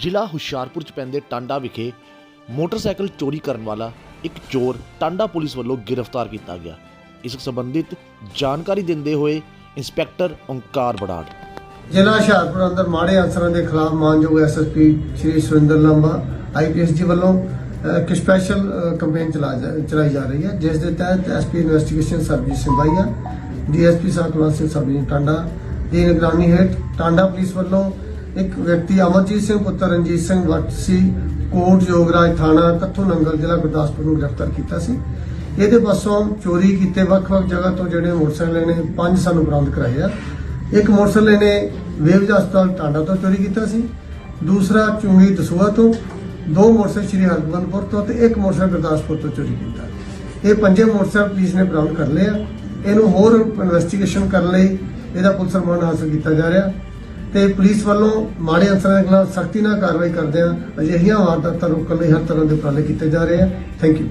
ਜ਼ਿਲ੍ਹਾ ਹੁਸ਼ਿਆਰਪੁਰ ਚ ਪੈਂਦੇ ਟਾਂਡਾ ਵਿਖੇ ਮੋਟਰਸਾਈਕਲ ਚੋਰੀ ਕਰਨ ਵਾਲਾ ਇੱਕ ਚੋਰ ਟਾਂਡਾ ਪੁਲਿਸ ਵੱਲੋਂ ਗ੍ਰਿਫਤਾਰ ਕੀਤਾ ਗਿਆ। ਇਸ ਸੰਬੰਧਿਤ ਜਾਣਕਾਰੀ ਦਿੰਦੇ ਹੋਏ ਇੰਸਪੈਕਟਰ ਓਂਕਾਰ ਬੜਾੜ ਜ਼ਿਲ੍ਹਾ ਹੁਸ਼ਿਆਰਪੁਰ ਅੰਦਰ ਮਾੜੇ ਅਨਸਰਾਂ ਦੇ ਖਿਲਾਫ ਮਾਨਯੋਗ ਐਸਐਸਪੀ ਸ਼੍ਰੀ ਸੁਰਿੰਦਰ ਲੰਬਾ ਆਈਪੀਐਸ ਜੀ ਵੱਲੋਂ ਇੱਕ ਸਪੈਸ਼ਲ ਕੈਂਪੇਨ ਚਲਾਈ ਜਾ ਰਹੀ ਹੈ, ਜਿਸ ਦੇ ਤਹਿਤ SP investigation Sarabjit Singh DSP Sahib Singh Sarabjit Tanda, ਦੀ ਨਿਗਰਾਨੀ ਹੇਠ ਟਾਂਡਾ ਪੁਲਿਸ ਵੱਲੋਂ ਇੱਕ ਵਿਅਕਤੀ ਅਮਰਜੀਤ ਸਿੰਘ, ਪੁੱਤਰ ਰਣਜੀਤ ਸਿੰਘ ਵਾਸੀ ਕੋਟ ਯੋਗਰਾਜ ਥਾਣਾ ਕੱਥੂ ਨੰਗਲ ਜ਼ਿਲ੍ਹਾ ਗੁਰਦਾਸਪੁਰ ਨੂੰ ਗ੍ਰਿਫਤਾਰ ਕੀਤਾ ਸੀ। ਇਹਦੇ ਪਾਸੋਂ ਚੋਰੀ ਕੀਤੇ ਵੱਖ-ਵੱਖ ਜਗ੍ਹਾ ਤੋਂ ਜਿਹੜੇ ਮੋਟਰਸਾਈਕਲ ਨੇ, ਪੰਜ ਸਾਨੂੰ ਬਰਾਮਦ ਕਰਾਏ ਆ। ਇੱਕ ਮੋਟਰਸਾਈਕਲ ਇਹਨੇ ਵੇਵਜ ਹਸਪਤਾਲ ਟਾਂਡਾ ਤੋਂ ਚੋਰੀ ਕੀਤਾ ਸੀ। ਦੂਸਰਾ ਚੁੰਗੀ ਦਸੂਆ ਤੋਂ, ਦੋ ਮੋਟਰਸਾਈਕਲ ਸ਼੍ਰੀ ਹਰਗੋਬਿੰਦਪੁਰ ਤੋਂ ਤੇ ਇੱਕ ਮੋਟਰਸਾਈਕਲ ਗੁਰਦਾਸਪੁਰ ਤੋਂ ਚੋਰੀ ਕੀਤਾ। ਇਹ ਪੰਜੇ ਮੋਟਰਸਾਈਕਲ ਪੁਲਿਸ ਨੇ ਬਰਾਮਦ ਕਰ ਲਏ ਆ। ਇਹਨੂੰ ਹੋਰ ਇਨਵੈਸਟੀਗੇਸ਼ਨ ਕਰਨ ਲਈ ਇਹਦਾ ਪੁਲਿਸ ਰਿਮਾਂਡ ਹਾਸਲ ਕੀਤਾ ਜਾ ਰਿਹਾ। ਤੇ ਪੁਲਿਸ ਵੱਲੋਂ ਮਾੜੇ ਅਨਸਰਾਂ ਦੇ ਖਿਲਾਫ ਸਖਤੀ ਨਾਲ ਕਾਰਵਾਈ ਕਰਦੇ ਆ। ਅਜਿਹੀਆਂ ਵਾਰਦਾਤਾਂ ਰੋਕਣ ਲਈ ਹਰ ਤਰ੍ਹਾਂ ਦੇ ਉਪਰਾਲੇ ਕੀਤੇ ਜਾ ਰਹੇ ਆ। Thank you